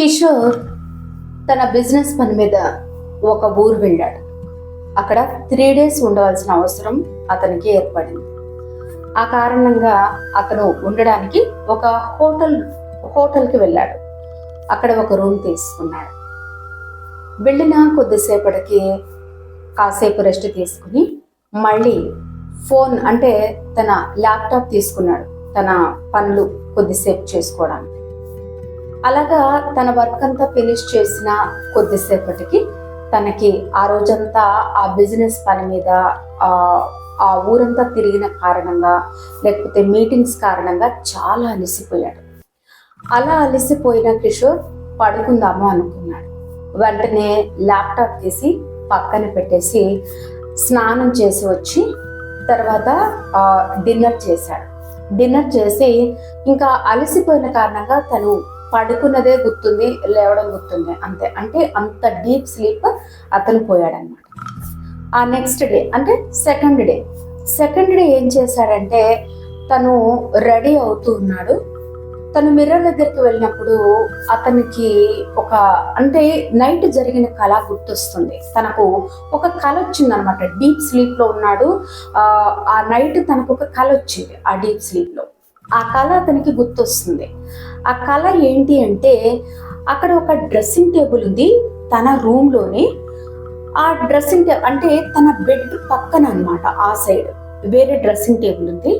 కిషోర్ తన బిజినెస్ పని మీద ఒక ఊరు వెళ్ళాడు. అక్కడ త్రీ డేస్ ఉండవలసిన అవసరం అతనికి ఏర్పడింది. ఆ కారణంగా అతను ఉండడానికి ఒక హోటల్ హోటల్కి వెళ్ళాడు. అక్కడ ఒక రూమ్ తీసుకున్నాడు. వెళ్ళిన కొద్దిసేపటికి కాసేపు రెస్ట్ తీసుకుని మళ్ళీ ఫోన్ అంటే తన ల్యాప్టాప్ తీసుకున్నాడు. తన పనులు కొద్దిసేపు చేసుకోవడానికి. అలాగా తన వర్క్ అంతా ఫినిష్ చేసిన కొద్దిసేపటికి తనకి ఆ రోజంతా ఆ బిజినెస్ పని మీద ఆ ఊరంతా తిరిగిన కారణంగా లేకపోతే మీటింగ్స్ కారణంగా చాలా అలసిపోయాడు. అలా అలసిపోయిన కిషోర్ పడుకుందాము అనుకున్నాడు. వెంటనే ల్యాప్టాప్ తీసి పక్కన పెట్టేసి స్నానం చేసి వచ్చి తర్వాత డిన్నర్ చేశాడు. డిన్నర్ చేసి ఇంకా అలసిపోయిన కారణంగా తను పడుకున్నదే గుర్తుంది లేవడం గుర్తుంది. అంతే. అంటే అంత డీప్ స్లీప్ అతను పోయాడనమాట ఆ నెక్స్ట్ డే అంటే సెకండ్ డే. సెకండ్ డే ఏం చేశాడంటే తను రెడీ అవుతూ ఉన్నాడు. తను మిర్రర్ దగ్గరికి వెళ్ళినప్పుడు అతనికి ఒక అంటే నైట్ జరిగిన కళ గుర్తొస్తుంది. తనకు ఒక కళ వచ్చింది అనమాట డీప్ స్లీప్లో ఉన్నాడు. ఆ, నైట్ తనకు ఒక కళ వచ్చింది ఆ డీప్ స్లీప్లో. ఆ కళ అతనికి గుర్తొస్తుంది. ఆ కళ ఏంటి అంటే అక్కడ ఒక డ్రెస్సింగ్ టేబుల్ ఉంది తన రూమ్లోనే ఆ డ్రెస్సింగ్ టేబుల్ అంటే తన బెడ్ పక్కన అన్నమాట ఆ సైడ్. వేరే డ్రెస్సింగ్ టేబుల్ ఉంది.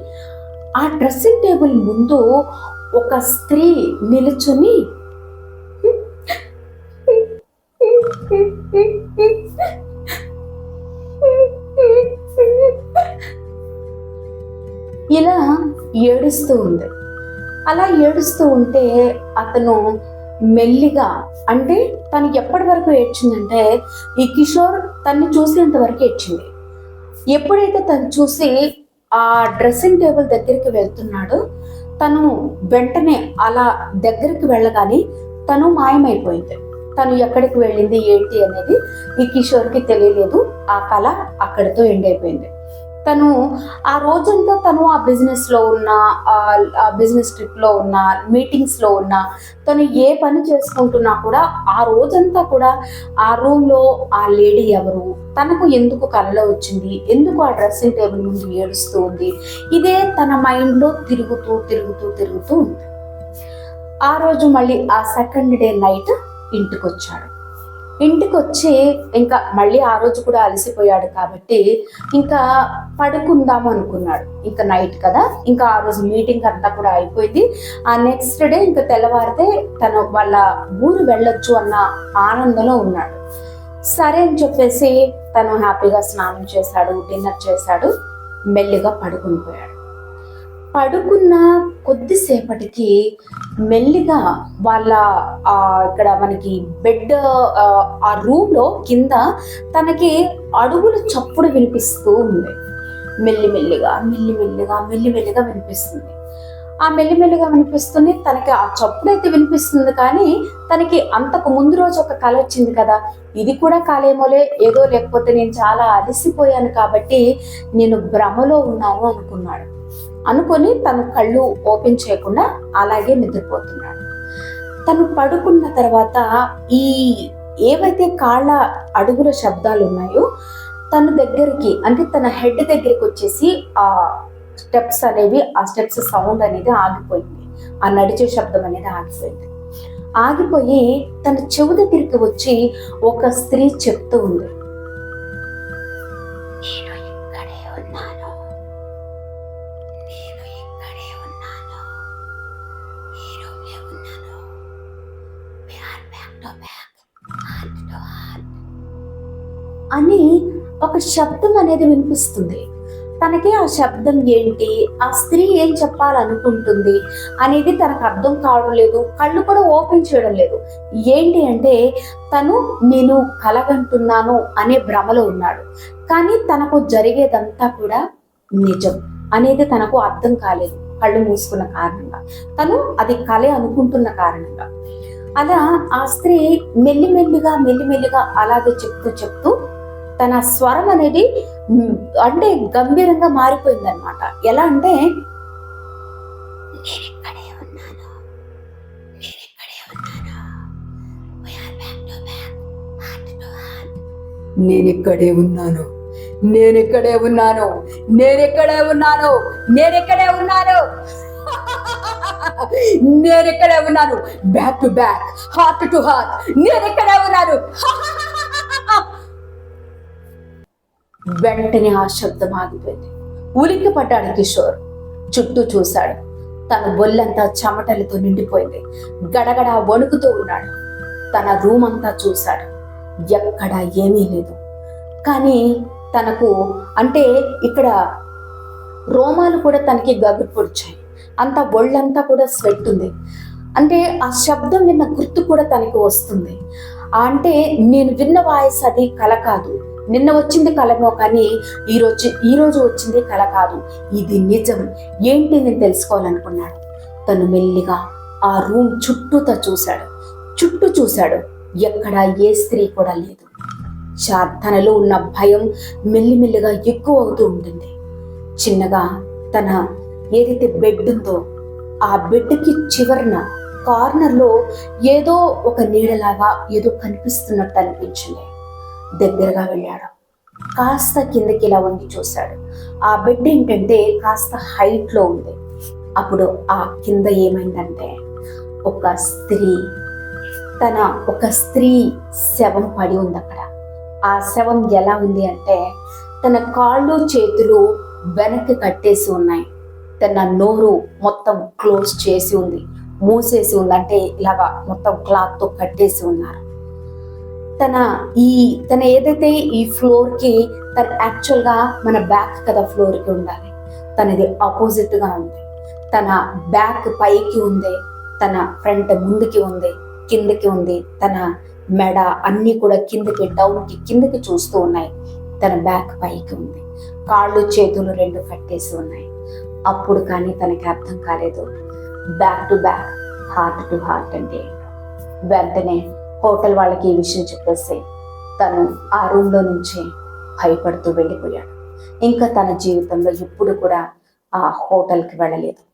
ఆ డ్రెస్సింగ్ టేబుల్ ముందు ఒక స్త్రీ నిలుచుని ఇలా ఏడుస్తూ ఉంది. అలా ఏడుస్తూ ఉంటే అతను మెల్లిగా అంటే తను ఎప్పటి వరకు ఏడ్చిందంటే ఈ కిషోర్ తన్ని చూసినంత వరకు ఏడ్చింది. ఎప్పుడైతే తను చూసి ఆ డ్రెస్సింగ్ టేబుల్ దగ్గరికి వెళ్తున్నాడో తను వెంటనే అలా దగ్గరికి వెళ్ళగానే తను మాయమైపోయింది. తను ఎక్కడికి వెళ్ళింది ఏంటి అనేది ఈ కిషోర్కి తెలియలేదు. ఆ కళ అక్కడితో ఎండ్ అయిపోయింది. తను ఆ రోజంతా తను ఆ బిజినెస్లో ఉన్న ఆ- బిజినెస్ ట్రిప్లో ఉన్న మీటింగ్స్లో ఉన్న తను ఏ పని చేసుకుంటున్నా కూడా ఆ రోజంతా కూడా ఆ రూమ్లో ఆ లేడీ ఎవరు? తనకు ఎందుకు కలలో వచ్చింది? ఎందుకు ఆ డ్రెస్సింగ్ టేబుల్ ముందు ఏడుస్తూ ఉంది? ఇదే తన మైండ్లో తిరుగుతూ తిరుగుతూ తిరుగుతూ ఉంది. ఆ రోజు మళ్ళీ ఆ సెకండ్ డే నైట్ ఇంటికి ఇంటికొచ్చి ఇంటికి వచ్చి ఇంకా మళ్ళీ ఆ రోజు కూడా అలసిపోయాడు కాబట్టి ఇంకా పడుకుందాము అనుకున్నాడు. ఇంకా నైట్ కదా. ఇంకా ఆ రోజు మీటింగ్ అంతా కూడా అయిపోయింది. ఆ నెక్స్ట్ డే ఇంకా తెల్లవారితే తను వాళ్ళ ఊరు వెళ్ళొచ్చు అన్న ఆనందంలో ఉన్నాడు. సరే అని చెప్పేసి తను హ్యాపీగా స్నానం చేశాడు డిన్నర్ చేశాడు మెల్లిగా పడుకుని పోయాడు. పడుకున్న కొద్దిసేపటికి మెల్లిగా వాళ్ళ ఇక్కడ మనకి బెడ్ ఆ, రూమ్లో కింద తనకి అడుగుల చప్పుడు వినిపిస్తూ ఉంది. మెల్లిమెల్లిగా మెల్లిమెల్లిగా మెల్లిమెల్లిగా వినిపిస్తుంది. ఆ మెల్లిమెల్లిగా వినిపిస్తుంది తనకి ఆ చప్పుడు అయితే వినిపిస్తుంది కానీ తనకి అంతకు ముందు రోజు ఒక కళ వచ్చింది కదా. ఇది కూడా కాలేమోలే ఏదో లేకపోతే నేను చాలా అలసిపోయాను కాబట్టి నేను భ్రమలో ఉన్నాను అనుకున్నాడు. అనుకొని తను కళ్ళు ఓపెన్ చేయకుండా అలాగే నిద్రపోతున్నాడు. తను పడుకున్న తర్వాత ఈ ఏవైతే కాళ్ళ అడుగుల శబ్దాలు ఉన్నాయో తన దగ్గరికి అంటే తన హెడ్ దగ్గరికి వచ్చేసి ఆ స్టెప్స్ అనేవి ఆ స్టెప్స్ సౌండ్ అనేది ఆగిపోయింది. ఆ నడిచే శబ్దం అనేది ఆగిపోయింది. ఆగిపోయి తన చెవు దగ్గరికి వచ్చి ఒక స్త్రీ చెప్తూ ఉంది. అని ఒక శబ్దం అనేది వినిపిస్తుంది. తనకి ఆ శబ్దం ఏంటి? ఆ స్త్రీ ఏం చెప్పాలనుకుంటుంది అనేది తనకు అర్థం కావడం లేదు. కళ్ళు కూడా ఓపెన్ చేయడం లేదు. ఏంటి అంటే తను నేను కలగంటున్నాను అనే భ్రమలో ఉన్నాడు. కానీ తనకు జరిగేదంతా కూడా నిజం అనేది తనకు అర్థం కాలేదు. కళ్ళు మూసుకున్న కారణంగా. తను అది కలే అనుకుంటున్న కారణంగా. అలా ఆ స్త్రీ మెల్లిమెల్లిగా మెల్లిమెల్లిగా అలాగే చెప్తూ చెప్తూ తన స్వరం అనేది అంటే గంభీరంగా మారిపోయింది అనమాట ఎలా అంటే నేనిక్కడే ఉన్నాను. నేనిక్కడే ఉన్నాను. నేనిక్కడే ఉన్నాను. నేనిక్కడే ఉన్నాను. నేనిక్కడే ఉన్నాను ఉన్నాను back to back heart to heart నేనిక్కడే ఉన్నాను వెంటనే ఆ శబ్దం ఆగిపోయింది. ఉలిక్కి పడ్డాడు కిషోర్. చుట్టూ చూశాడు. తన బొల్లంతా చెమటలతో నిండిపోయింది. గడగడ వణుకుతూ ఉన్నాడు. తన రూమ్ అంతా చూశాడు. ఎక్కడ ఏమీ లేదు. కానీ తనకు అంటే ఇక్కడ రోమాలు కూడా తనకి గగురు పొడిచాయి అంత ఒళ్ళంతా కూడా స్వెట్ ఉంది. అంటే ఆ శబ్దం విన్న గుర్తు కూడా తనకి వస్తుంది. అంటే నేను విన్న వాయిస్ అది కల కాదు. నిన్న వచ్చింది కలమో కానీ ఈరోజు ఈ రోజు వచ్చింది కల కాదు. ఇది నిజం. ఏంటి నేను తెలుసుకోవాలనుకున్నాడు. తను మెల్లిగా ఆ రూమ్ చుట్టూతో చూశాడు. చుట్టూ చూశాడు. ఎక్కడ ఏ స్త్రీ కూడా లేదు. తనలో ఉన్న భయం మెల్లిమెల్లిగా ఎక్కువ అవుతూ ఉంటుంది. చిన్నగా తన ఏదైతే బెడ్ ఉందో ఆ బెడ్కి చివరన కార్నర్లో ఏదో ఒక నీడలాగా ఏదో కనిపిస్తున్నట్టు అనిపించింది. దగ్గరగా వెళ్ళాడు. కాస్త కిందకి ఇలా వంగి చూశాడు. ఆ బెడ్ ఏంటంటే కాస్త హైట్లో ఉంది. అప్పుడు ఆ కింద ఏమైందంటే ఒక స్త్రీ తన ఒక స్త్రీ శవం పడి ఉంది అక్కడ. ఆ శవం ఎలా ఉంది అంటే తన కాళ్ళు చేతులు వెనక్కి కట్టేసి ఉన్నాయి. తన నోరు మొత్తం క్లోజ్ చేసి ఉంది. మూసేసి ఉంది. అంటే ఇలాగా మొత్తం క్లాత్తో కట్టేసి ఉన్నారు. తన ఈ తన ఏదైతే ఈ ఫ్లోర్కి తన యాక్చువల్గా మన బ్యాక్ కదా ఫ్లోర్కి ఉండాలి. తనది ఆపోజిట్గా ఉంది. తన బ్యాక్ పైకి ఉంది. తన ఫ్రంట్ ముందుకి ఉంది. కిందకి ఉంది. తన మెడ అన్ని కూడా కిందకి డౌన్కి కిందకి చూస్తూ ఉన్నాయి. తన బ్యాక్ పైకి ఉంది. కాళ్ళు చేతులు రెండు కట్టేసి ఉన్నాయి. అప్పుడు కానీ తనకి అర్థం కాలేదు. Back to back heart to heart అంటే వెంటనే హోటల్ వాళ్ళకి ఈ విషయం చెప్పేసి తను ఆ రూమ్లో నుంచి భయపడుతూ వెళ్ళిపోయాడు. ఇంకా తన జీవితంలో ఎప్పుడు కూడా ఆ హోటల్కి వెళ్ళలేదు.